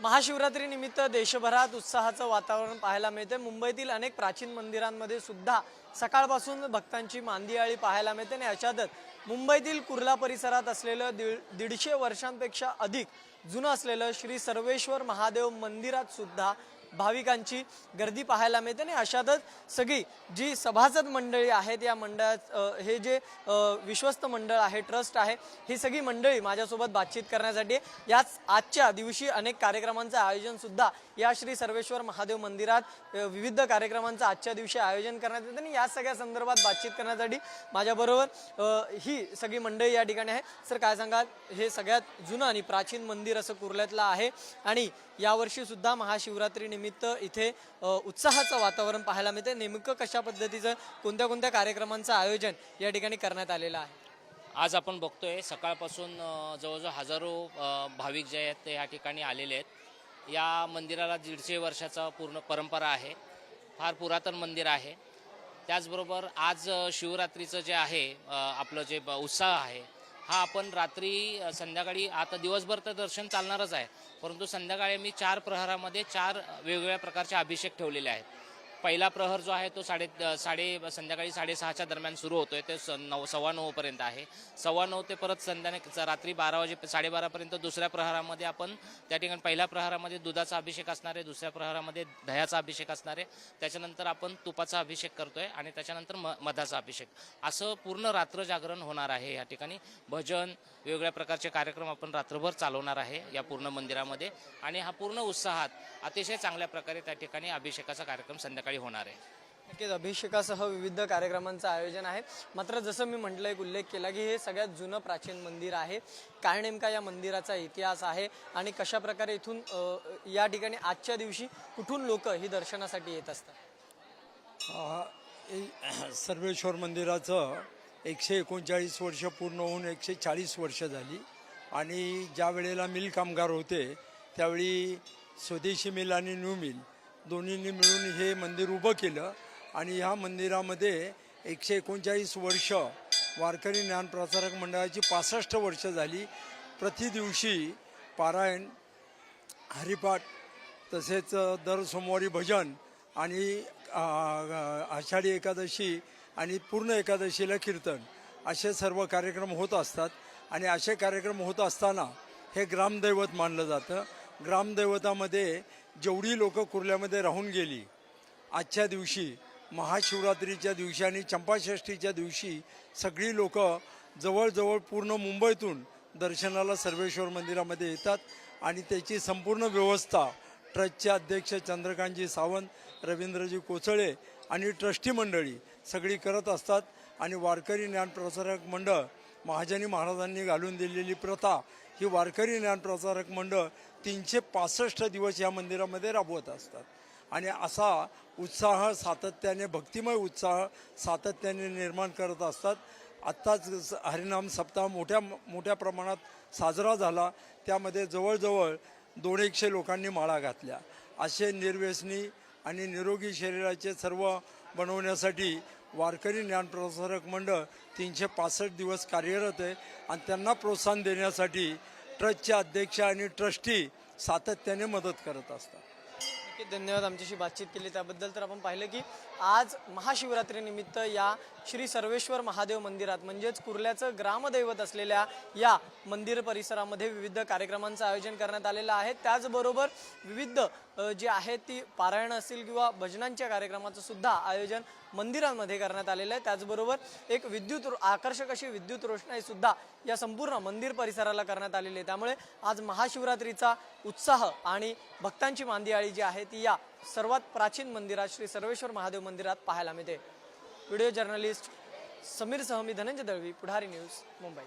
महाशिवरात्रीनिमित्त देशभरात उत्साहाचं वातावरण पाहायला मिळते. मुंबईतील अनेक प्राचीन मंदिरांमध्ये सुद्धा सकाळपासून भक्तांची मांदियाळी पाहायला मिळते आणि अशातच मुंबईतील कुर्ला परिसरात असलेलं दीड दीडशे वर्षांपेक्षा अधिक जुनं असलेलं श्री सर्वेश्वर महादेव मंदिरात सुद्धा भाविकांची गर्दी पाहायला मिळते आणि अशातच सगळी जी सभासद मंडळी आहेत या मंडळात हे जे विश्वस्त मंडळ आहे ट्रस्ट आहे ही सगळी मंडळी माझ्यासोबत बातचीत करण्यासाठी याच आजच्या दिवशी अनेक कार्यक्रमांचं आयोजनसुद्धा या श्री सर्वेश्वर महादेव मंदिरात विविध कार्यक्रमांचं आजच्या दिवशी आयोजन करण्यात येतं आणि या सगळ्या संदर्भात बातचीत करण्यासाठी माझ्याबरोबर ही सगळी मंडळी या ठिकाणी आहे. सर काय सांगाल? हे सगळ्यात जुनं आणि प्राचीन मंदिर असं कुर्ल्यातलं आहे आणि यावर्षीसुद्धा महाशिवरात्री निमित्त इथे उत्साहाचं वातावरण पाहायला मिळते नेमकं कशा पद्धतीचं कोणत्या कोणत्या कार्यक्रमांचं आयोजन या ठिकाणी करण्यात आलेलं आहे? आज आपण बघतोय सकाळपासून जवळजवळ हजारो भाविक जे आहेत ते या ठिकाणी आलेले आहेत. या मंदिराला दीडशे वर्षाचा पूर्ण परंपरा आहे. फार पुरातन मंदिर आहे. त्याचबरोबर आज शिवरात्रीचं जे आहे आपलं जे ब- उत्साह आहे हा आपण रात्री संध्याकाळी आता दिवसभर तर दर्शन चालणारच आहे. परंतु संध्याकाळी मी चार प्रहारामध्ये चार वेगवेगळ्या प्रकारचे अभिषेक ठेवलेले आहेत. पहिला प्रहर जो आहे तो साडे साडे संध्याकाळी साडेसहाच्या दरम्यान सुरू होतोय. ते स- नऊ सव्वा नऊपर्यंत आहे. सव्वा नऊ ते परत संध्याकाळी रात्री बारा वाजे साडेबारापर्यंत दुसऱ्या प्रहारामध्ये आपण त्या ठिकाणी पहिल्या प्रहारामध्ये दुधाचा अभिषेक असणार आहे दुसऱ्या प्रहारामध्ये दह्याचा अभिषेक असणार आहे. त्याच्यानंतर आपण तुपाचा अभिषेक करतोय आणि त्याच्यानंतर म मधाचा अभिषेक. असं पूर्ण रात्र जागरण होणार आहे या ठिकाणी. भजन वेगवेगळ्या प्रकारचे कार्यक्रम आपण रात्रभर चालवणार आहे या पूर्ण मंदिरामध्ये. आणि हा पूर्ण उत्साहात अतिशय चांगल्या प्रकारे त्या ठिकाणी अभिषेकाचा कार्यक्रम संध्याकाळी होणार आहे. नक्कीच अभिषेकासह विविध कार्यक्रमांचं आयोजन आहे. मात्र जसं मी म्हटलं एक उल्लेख केला की हे सगळ्यात जुनं प्राचीन मंदिर आहे. काय नेमका या मंदिराचा इतिहास आहे आणि कशा प्रकारे इथून या ठिकाणी आजच्या दिवशी कुठून लोक ही दर्शनासाठी येत असतात? सर्वेश्वर मंदिराचं एकशे एकोणचाळीस वर्ष पूर्ण होऊन एकशे चाळीस वर्ष झाली. आणि ज्या वेळेला मिल कामगार होते त्यावेळी स्वदेशी मिल आणि न्यू मिल दोन्हींनी मिळून हे मंदिर उभं केलं आणि ह्या मंदिरामध्ये एकशे एकोणचाळीस वर्ष वारकरी ज्ञानप्रसारक मंडळाची पासष्ट वर्ष झाली. प्रतिदिवशी पारायण हरिपाठ तसेच दर सोमवारी भजन आणि आषाढी एकादशी आणि पूर्ण एकादशीला कीर्तन असे सर्व कार्यक्रम होत असतात. आणि असे कार्यक्रम होत असताना हे ग्रामदैवत मानलं जातं. ग्रामदैवतामध्ये जेवढी लोकं कुर्ल्यामध्ये राहून गेली आजच्या दिवशी महाशिवरात्रीच्या दिवशी आणि चंपाषष्ठीच्या दिवशी सगळी लोकं जवळजवळ पूर्ण मुंबईतून दर्शनाला सर्वेश्वर मंदिरामध्ये येतात आणि त्याची संपूर्ण व्यवस्था ट्रस्टचे अध्यक्ष चंद्रकांतजी सावंत रवींद्रजी कोचळे आणि ट्रस्टी मंडळी सगळी करत असतात. आणि वारकरी ज्ञानप्रसारक मंडळ महाजनी महाराजांनी घालून दिलेली प्रथा ही वारकरी ज्ञानप्रसारक मंडळ तीनशे पासष्ट दिवस या मंदिरामध्ये राबवत असतात. आणि असा उत्साह सातत्याने भक्तिमय उत्साह सातत्याने निर्माण करत असतात. आत्ताच स- हरिनाम सप्ताह मोठ्या मोठ्या प्रमाणात साजरा झाला. त्यामध्ये जवळजवळ दोन एकशे लोकांनी माळा घातल्या. असे निर्व्यसनी आणि निरोगी शरीराचे सर्व बनवण्यासाठी वारकरी ज्ञानप्रसारक मंडळ तीनशे पासष्ट दिवस कार्यरत आहे. आणि त्यांना प्रोत्साहन देण्यासाठी ट्रस्टचे अध्यक्ष आणि ट्रस्टी सातत्याने मदत करत असतात. धन्यवाद आमच्याशी बातचीत केली. त्याबद्दल तर आपण पाहिलं की आज महाशिवरात्रीनिमित्त या श्री सर्वेश्वर महादेव मंदिरात म्हणजेच कुर्ल्याचं ग्रामदैवत असलेल्या या मंदिर परिसरामध्ये विविध कार्यक्रमांचं आयोजन करण्यात आलेलं आहे. त्याचबरोबर विविध जी आहे ती पारायण असतील किंवा भजनांच्या कार्यक्रमाचं सुद्धा आयोजन मंदिरांमध्ये करण्यात आलेलं आहे. त्याचबरोबर एक विद्युत रो- आकर्षक अशी विद्युत रोषणाई सुद्धा या संपूर्ण मंदिर परिसराला करण्यात आलेली आहे. त्यामुळे आज महाशिवरात्रीचा उत्साह आणि भक्तांची मांदियाळी जी आहे ती या सर्वात प्राचीन मंदिरात श्री सर्वेश्वर महादेव मंदिरात पाहायला मिळते. Video journalist Sameer Sahmi Dhananjay Dalvi Pudhari news Mumbai.